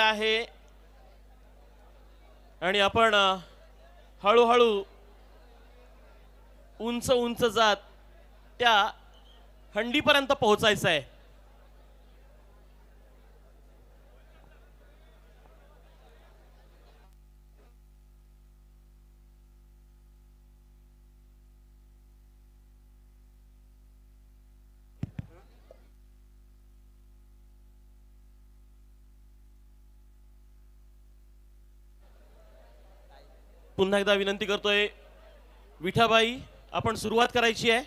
आहे. आणि आपण हळूहळू उंच उंच जात त्या हंडीपर्यंत पोहोचायचं आहे. पुन्हा एकदा विनंती करतोय विठाबाई आपण सुरुवात करायची आहे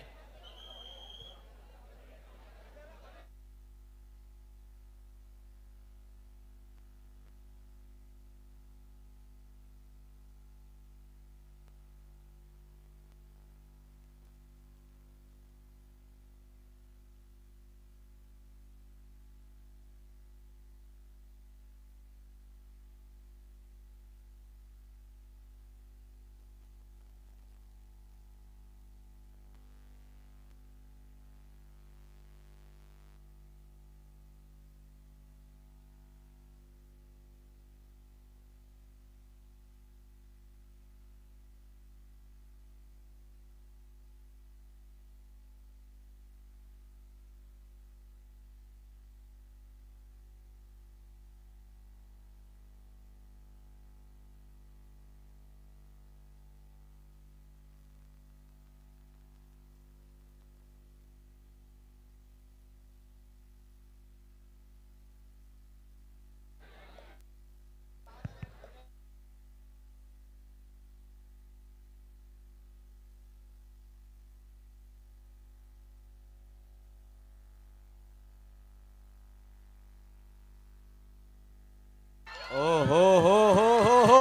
ओ हो हो हो हो हो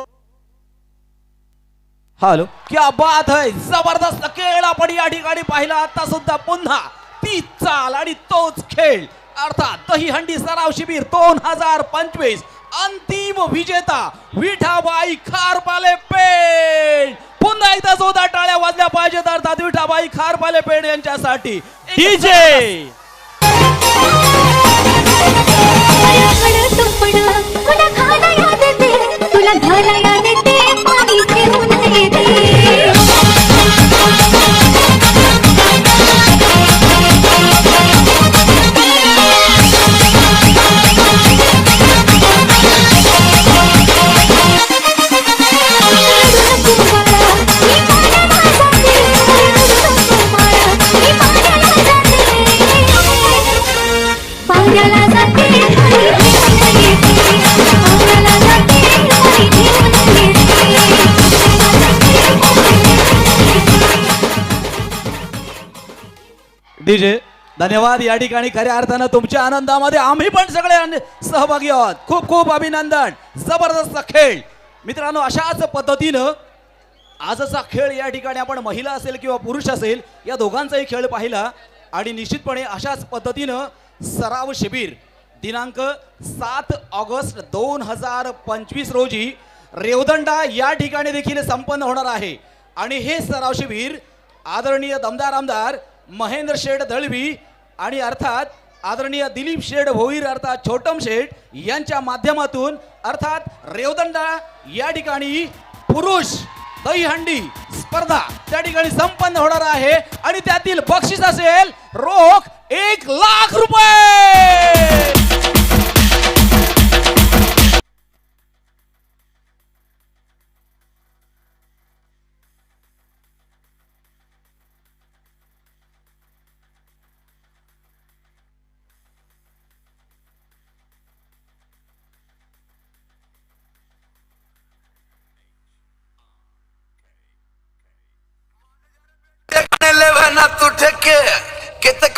हॅलो क्या बात है? जबरदस्त खेळ आपण या ठिकाणी पाहिला. आता सुद्धा पुन्हा ती चाल आणि तोच खेळ. अर्थात दहीहंडी सराव शिबिर दोन हजार पंचवीस. अंतिम विजेता विठाबाई खारपाले पेठ पुन्हा एकदा जोरदार टाळ्या वाजल्या पाहिजेत. अर्थात विठाबाई खारपाले पेठ यांच्यासाठी. DJ DJ. धन्यवाद या ठिकाणी खऱ्या अर्थानं तुमच्या आनंदामध्ये आम्ही पण सगळे आन- सहभागी आहोत. खूप खूप अभिनंदन. जबरदस्त खेळ. मित्रांनो अशाच पद्धतीनं आजचा खेळ या ठिकाणी आपण महिला असेल किंवा पुरुष असेल या दोघांचाही खेळ पाहिला आणि निश्चितपणे अशाच पद्धतीनं सराव शिबिर दिनांक सात ऑगस्ट दोन हजार पंचवीस रोजी रेवदंडा या ठिकाणी देखील संपन्न होणार आहे. आणि हे सराव शिबिर आदरणीय दमदार आमदार महेंद्र शेठ दळवी आणि अर्थात आदरणीय दिलीप शेठ भोईर अर्थात छोटम शेठ यांच्या माध्यमातून अर्थात रेवदंडा या ठिकाणी पुरुष दहीहंडी स्पर्धा त्या ठिकाणी संपन्न होणार आहे आणि त्यातील बक्षीस असेल रोख एक लाख रुपये!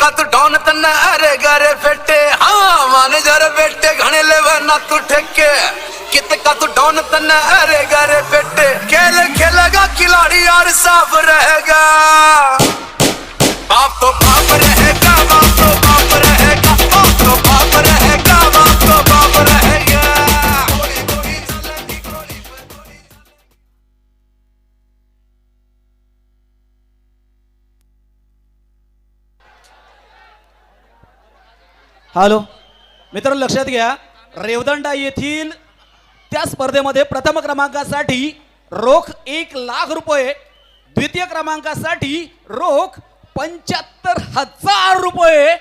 कत का तू डॉन तन अरे गरे फेटे. हाँ मैनेजर बेटे घने ले ना तू ठेके. कित का तू डॉन तन अरे गरे फेटे. खेल खेलेगा खिलाड़ी यार साफ रहेगा बाप तो बाप रहेगा हॅलो. मित्र लक्षात घ्या रेवदंडा येथील त्या स्पर्धेमध्ये प्रथम क्रमांकासाठी रोख एक लाख रुपये द्वितीय क्रमांकासाठी रोख पंच्याहत्तर हजार रुपये.